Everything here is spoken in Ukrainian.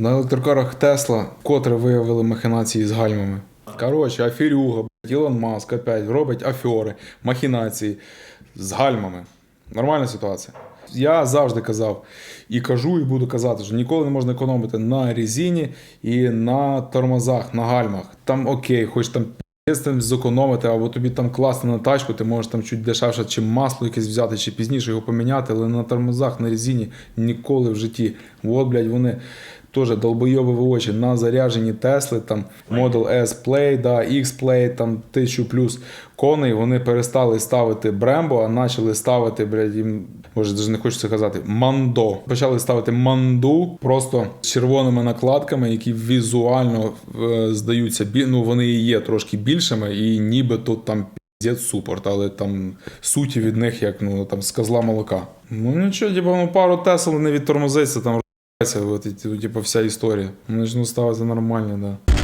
На електрокарах Тесла котре виявили махінації з гальмами. Коротше, аферюга, Ілон Маск опять робить афьори, махінації з гальмами. Нормальна ситуація. Я завжди казав і кажу, і буду казати, що ніколи не можна економити на резині і на тормозах, на гальмах. Там окей, хоч там там зекономити, або тобі там класти на тачку, ти можеш там чуть дешевше, чи масло якесь взяти, чи пізніше його поміняти, але на тормозах, на резині ніколи в житті. От, блядь, вони теж долбойоби в очі на заряджені Тесли, там Model S Play, да, X Play, там 1000 плюс коней, вони перестали ставити Брембо, а почали ставити, блядь, їм, може, навіть не це казати, Мандо. Почали ставити манду просто з червоними накладками, які візуально е, здаються, ну, вони і є трошки більшими, і нібито там Піздець супорт, але там суті від них як ну там з козла молока. Ну нічого, типу, ну пару Тесл не відтормозиться, там розбирається, от, ну, типу, вся історія. Вони ж ну ставиться нормально, да.